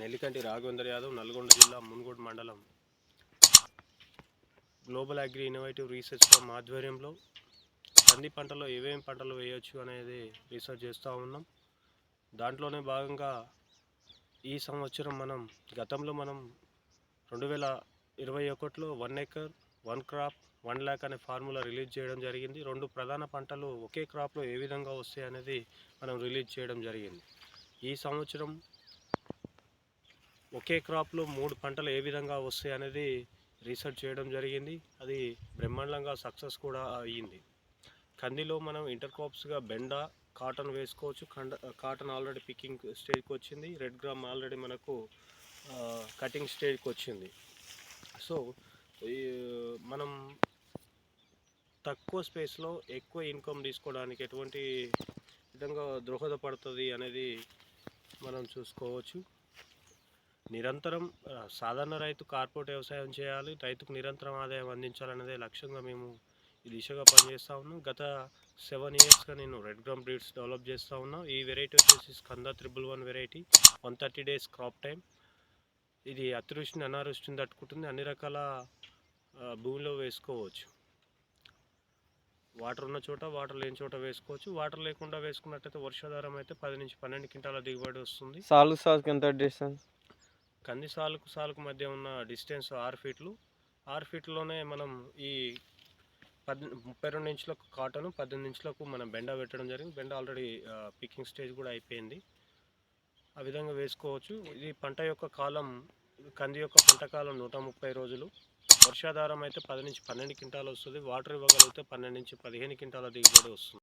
నెల్లికంటి రాఘవేంద్ర యాదవ్ నల్గొండ జిల్లా మున్గోడ్ మండలం. Global agri innovative research farm ఆధ్వర్యంలో కంది పంటలో ఏమేమి పంటలు వేయొచ్చు అనేది రీసెర్చ్ చేస్తూ ఉన్నాం. దాంట్లోనే భాగంగా ఈ సంవత్సరం మనం గతంలో మనం రెండు వేల ఇరవై ఒకటిలో one acre one crop one lakh అనే ఫార్ములా రిలీజ్ చేయడం జరిగింది. రెండు ప్రధాన పంటలు ఒకే క్రాప్లో ఏ విధంగా వస్తాయి అనేది మనం రిలీజ్ చేయడం జరిగింది. ఈ సంవత్సరం ఒకే క్రాప్లో మూడు పంటలు ఏ విధంగా వస్తాయి అనేది రీసెర్చ్ చేయడం జరిగింది. అది బ్రహ్మాండంగా సక్సెస్ కూడా అయ్యింది. కందిలో మనం ఇంటర్ క్రాప్స్గా బెండ కాటన్ వేసుకోవచ్చు. కండ కాటన్ ఆల్రెడీ పికింగ్ స్టేజ్కి వచ్చింది. రెడ్ గ్రామ్ ఆల్రెడీ మనకు కటింగ్ స్టేజ్కి వచ్చింది. సో ఈ మనం తక్కువ స్పేస్లో ఎక్కువ ఇన్కమ్ తీసుకోవడానికి ఎటువంటి విధంగా దోహదపడుతుంది అనేది మనం చూసుకోవచ్చు. నిరంతరం సాధారణ రైతు కార్పొరేట్ వ్యవసాయం చేయాలి రైతుకు నిరంతరం ఆదాయం అందించాలనేదే లక్ష్యంగా మేము ఈ దిశగా పనిచేస్తూ ఉన్నాం. గత సెవెన్ ఇయర్స్గా నేను రెడ్ గ్రామ్ బ్రీడ్స్ డెవలప్ చేస్తూ ఉన్నాం. ఈ వెరైటీ వచ్చేసి Skanda triple one variety one thirty days crop time. ఇది అతివృష్టిని అనావృష్టిని తట్టుకుంటుంది. అన్ని రకాల భూమిలో వేసుకోవచ్చు. వాటర్ ఉన్న చోట వాటర్ లేని చోట వేసుకోవచ్చు. వాటర్ లేకుండా వేసుకున్నట్టయితే వర్షాధారం అయితే పది నుంచి పన్నెండు క్వింటాల దిగుబడి వస్తుంది. సాలు సాలుకి ఎంత డిస్టెన్స్ కంది సాలుకు సాలుకు మధ్య ఉన్న డిస్టెన్స్ ఆరు ఫీట్లు. ఆరు ఫీట్లోనే మనం ఈ పద్ ముప్పై రెండు ఇంచులకు కాటన్ పద్దెనిమిది ఇంచులకు మనం బెండ పెట్టడం జరిగింది. బెండ ఆల్రెడీ పికింగ్ స్టేజ్ కూడా అయిపోయింది. ఆ విధంగా వేసుకోవచ్చు. ఇది పంట యొక్క కాలం కంది యొక్క పంట కాలం నూట ముప్పై రోజులు. వర్షాధారం అయితే పది నుంచి పన్నెండు క్వింటాలు వస్తుంది. వాటర్ ఇవ్వగలిగితే పన్నెండు నుంచి పదిహేను క్వింటాల దిగుబడి వస్తుంది.